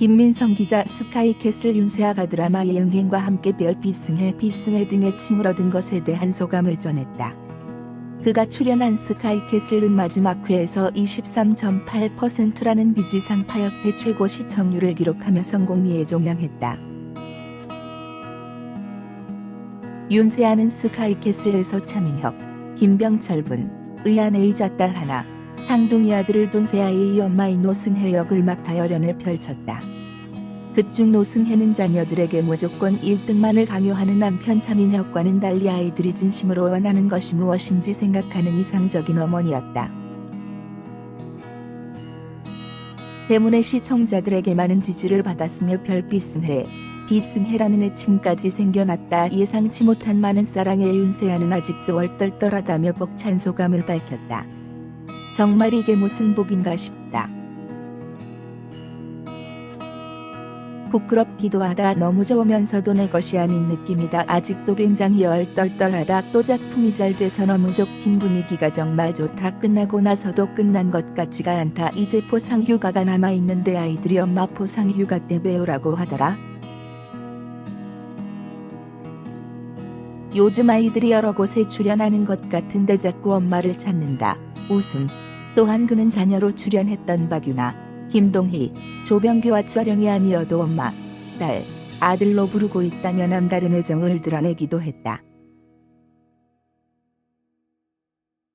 김민성 기자 스카이캐슬 윤세아가 드라마의 영행과 함께 별빛승해 빛승해 등의 칭을 얻은 것에 대한 소감을 전했다. 그가 출연한 스카이캐슬은 마지막 회에서 23.8%라는 비지상 파 역대 최고 시청률을 기록하며 성공리에 종영했다. 윤세아는 스카이캐슬에서 차민혁, 김병철 분, 의아내이자 딸 하나, 상둥이 아들을 둔 세아의 엄마인 노승혜 역을 맡아 열연을 펼쳤다. 극중 노승혜는 자녀들에게 무조건 1등만을 강요하는 남편 차민혁과는 달리 아이들이 진심으로 원하는 것이 무엇인지 생각하는 이상적인 어머니였다. 때문에 시청자들에게 많은 지지를 받았으며 별빛승혜, 빛승혜라는 애칭까지 생겨났다. 예상치 못한 많은 사랑의 윤세아는 아직도 얼떨떨하다며 벅찬 소감을 밝혔다. 정말 이게 무슨 복인가 싶다. 부끄럽기도 하다 너무 좋으면서도 내 것이 아닌 느낌이다. 아직도 굉장히 얼떨떨하다. 또 작품이 잘 돼서 너무 좋긴 분위기가 정말 좋다. 끝나고 나서도 끝난 것 같지가 않다. 이제 포상 휴가가 남아있는데 아이들이 엄마 포상 휴가 때 배우라고 하더라. 요즘 아이들이 여러 곳에 출연하는 것 같은데 자꾸 엄마를 찾는다. 웃음. 또한 그는 자녀로 출연했던 박유나, 김동희, 조병규와 촬영이 아니어도 엄마, 딸, 아들로 부르고 있다며 남다른 애정을 드러내기도 했다.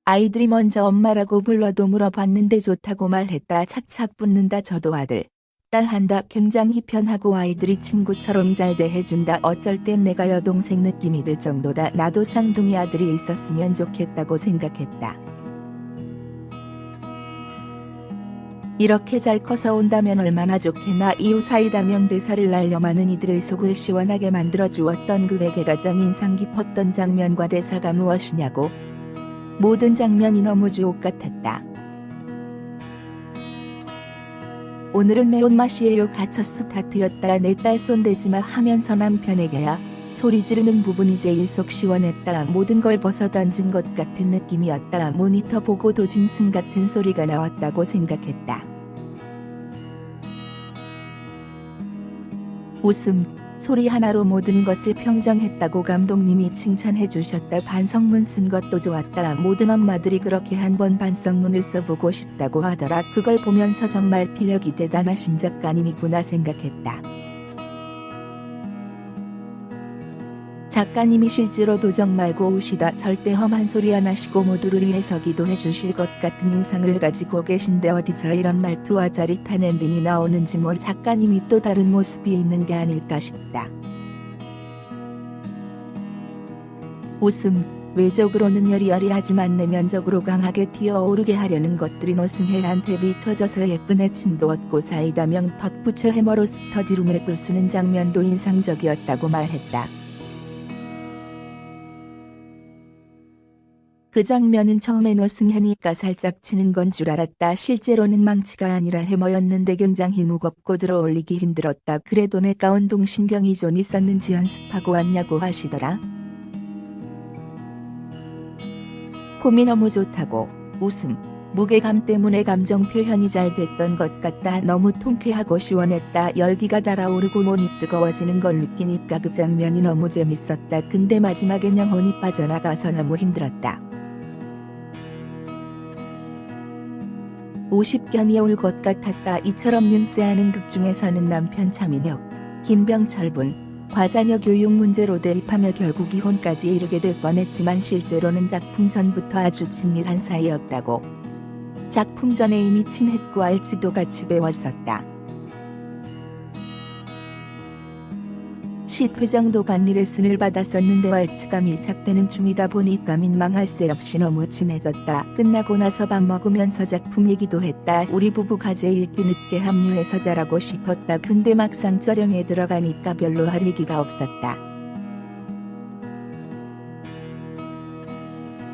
아이들이 먼저 엄마라고 불러도 물어봤는데 좋다고 말했다. 착착 붙는다. 저도 아들, 딸 한다. 굉장히 편하고 아이들이 친구처럼 잘 대해준다. 어쩔 땐 내가 여동생 느낌이 들 정도다. 나도 쌍둥이 아들이 있었으면 좋겠다고 생각했다. 이렇게 잘 커서 온다면 얼마나 좋겠나 이웃 사이다 명대사를 날려마는 이들의 속을 시원하게 만들어 주었던 그에게 가장 인상 깊었던 장면과 대사가 무엇이냐고 모든 장면이 너무 주옥 같았다. 오늘은 매운맛이에요. 갇혀 스타트였다. 내 딸 손대지마 하면서 남편에게야 소리 지르는 부분이 제일 속 시원했다. 모든 걸 벗어던진 것 같은 느낌이었다. 모니터 보고 도짐승 같은 소리가 나왔다고 생각했다. 웃음, 소리 하나로 모든 것을 평정했다고 감독님이 칭찬해 주셨다. 반성문 쓴 것도 좋았다. 모든 엄마들이 그렇게 한번 반성문을 써보고 싶다고 하더라. 그걸 보면서 정말 필력이 대단하신 작가님이구나 생각했다. 작가님이 실제로 도 정 말 고우시다. 절대 험한 소리 안 하시고 모두를 위해서 기도해 주실 것 같은 인상을 가지고 계신데 어디서 이런 말투와 짜릿한 엔딩이 나오는지 몰 작가님이 또 다른 모습이 있는 게 아닐까 싶다. 웃음, 외적으로는 여리여리하지만 내면적으로 강하게 튀어오르게 하려는 것들이 노승혜한테 비춰져서 예쁜 애침도 얻고 사이다 명 덧붙여 해머로 스터 디룸을 부수는 장면도 인상적이었다고 말했다. 그 장면은 처음에 노승현이가 살짝 치는 건 줄 알았다. 실제로는 망치가 아니라 해머였는데 굉장히 무겁고 들어올리기 힘들었다. 그래도 내 가 운동 신경이 좀 있었는지 연습하고 왔냐고 하시더라. 폼이 너무 좋다고 웃음, 무게감 때문에 감정 표현이 잘 됐던 것 같다. 너무 통쾌하고 시원했다. 열기가 달아오르고 몸이 뜨거워지는 걸 느끼니까 그 장면이 너무 재밌었다. 근데 마지막엔 영혼이 빠져나가서 너무 힘들었다. 50견이 올 것 같았다. 이처럼 윤세아는 극 중에서는 남편 차민혁, 김병철 분, 과자녀 교육 문제로 대립하며 결국 이혼까지 이르게 될 뻔했지만 실제로는 작품 전부터 아주 친밀한 사이였다고. 작품 전에 이미 친했고 알지도 같이 배웠었다. 시퇴정도 관리 레슨을 받았었는데 왈츠가 밀착되는 중이다 보니 까 민 망할 새 없이 너무 친해졌다. 끝나고 나서 밥 먹으면서 작품 얘기도 했다. 우리 부부가 제일 뒤늦게 합류해서 잘하고 싶었다. 근데 막상 촬영에 들어가니까 별로 할 얘기가 없었다.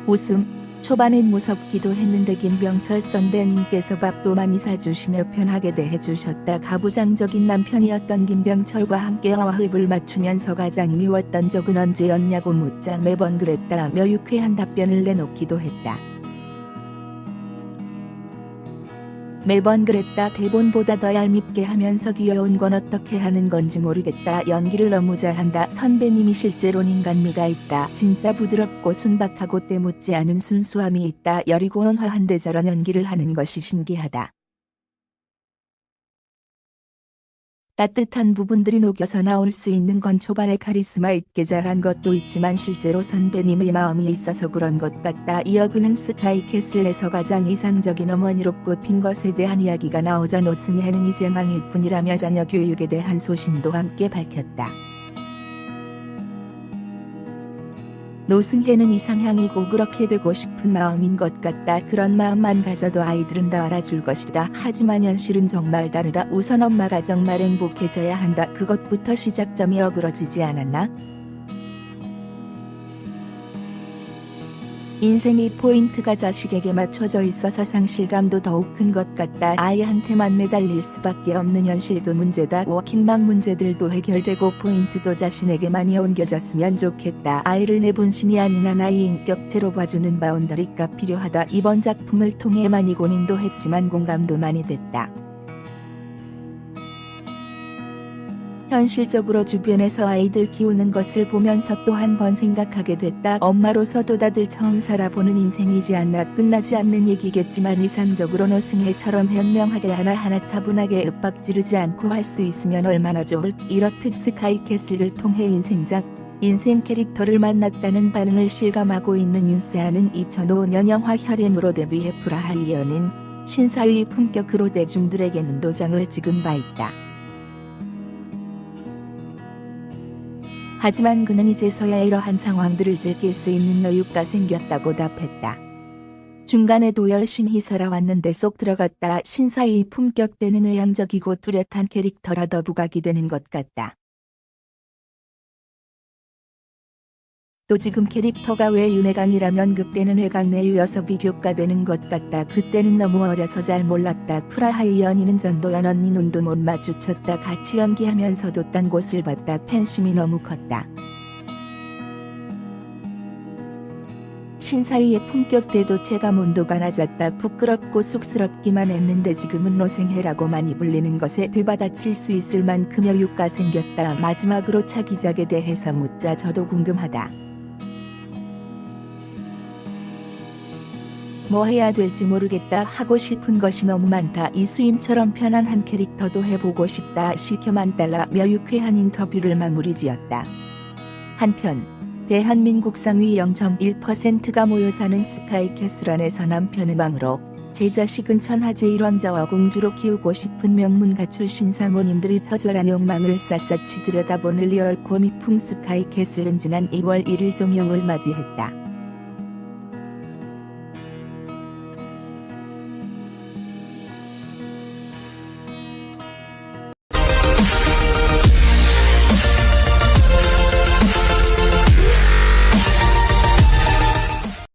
웃음, 초반엔 무섭기도 했는데 김병철 선배님께서 밥도 많이 사주시며 편하게 대해주셨다. 가부장적인 남편이었던 김병철과 함께 화합을 맞추면서 가장 미웠던 적은 언제였냐고 묻자 매번 그랬다며 유쾌한 답변을 내놓기도 했다. 매번 그랬다. 대본보다 더 얄밉게 하면서 귀여운 건 어떻게 하는 건지 모르겠다. 연기를 너무 잘한다. 선배님이 실제론 인간미가 있다. 진짜 부드럽고 순박하고 때묻지 않은 순수함이 있다. 여리고 온화한데 저런 연기를 하는 것이 신기하다 따뜻한 부분들이 녹여서 나올 수 있는 건 초반에 카리스마 있게 잘한 것도 있지만 실제로 선배님의 마음이 있어서 그런 것 같다. 이어 그는 스카이캐슬에서 가장 이상적인 어머니로 꼽힌 것에 대한 이야기가 나오자 노승혜는 이생왕일 뿐이라며 자녀 교육에 대한 소신도 함께 밝혔다. 노승혜는 이상향이고 그렇게 되고 싶은 마음인 것 같다. 그런 마음만 가져도 아이들은 다 알아줄 것이다. 하지만 현실은 정말 다르다. 우선 엄마가 정말 행복해져야 한다. 그것부터 시작점이 어그러지지 않았나? 인생의 포인트가 자식에게 맞춰져 있어서 상실감도 더욱 큰 것 같다. 아이한테만 매달릴 수밖에 없는 현실도 문제다. 워킹맘 문제들도 해결되고 포인트도 자신에게 많이 옮겨졌으면 좋겠다. 아이를 내 본신이 아닌 하나의 인격체로 봐주는 바운더리가 필요하다. 이번 작품을 통해 많이 고민도 했지만 공감도 많이 됐다. 현실적으로 주변에서 아이들 키우는 것을 보면서 또 한 번 생각하게 됐다. 엄마로서도 다들 처음 살아보는 인생이지 않나 끝나지 않는 얘기겠지만 이상적으로 노승혜처럼 현명하게 하나하나 차분하게 윽박 지르지 않고 할 수 있으면 얼마나 좋을 이렇듯 스카이캐슬을 통해 인생작 인생 캐릭터를 만났다는 반응을 실감하고 있는 윤세아는 2005년 영화 혈인으로 데뷔해 프라하이어는 신사의 품격으로 대중들에게는 도장을 찍은 바 있다. 하지만 그는 이제서야 이러한 상황들을 즐길 수 있는 여유가 생겼다고 답했다. 중간에도 열심히 살아왔는데 쏙 들어갔다 신사의 품격되는 외향적이고 뚜렷한 캐릭터라 더 부각이 되는 것 같다. 또 지금 캐릭터가 왜 윤회강이라면 그때는 회강 내유여서 비교가 되는 것 같다. 그때는 너무 어려서 잘 몰랐다. 프라하의 연인은 전도연 언니 눈도 못 마주쳤다. 같이 연기하면서도 딴 곳을 봤다. 팬심이 너무 컸다. 신사위의 품격 대도 체감 온도가 낮았다. 부끄럽고 쑥스럽기만 했는데 지금은 노생해라고 많이 불리는 것에 되받아칠 수 있을 만큼 여유가 생겼다. 마지막으로 차기작에 대해서 묻자 저도 궁금하다. 뭐 해야 될지 모르겠다 하고 싶은 것이 너무 많다. 이수임처럼 편안한 캐릭터도 해보고 싶다. 시켜만 달라며 유쾌한 인터뷰를 마무리 지었다. 한편 대한민국 상위 0.1%가 모여 사는 스카이캐슬 안에서 남편은 왕으로 제 자식은 천하제 일원자와 공주로 키우고 싶은 명문가 출신 사모님들이 처절한 욕망을 샅샅이 들여다보는 리얼 코미풍 스카이캐슬은 지난 2월 1일 종영을 맞이했다.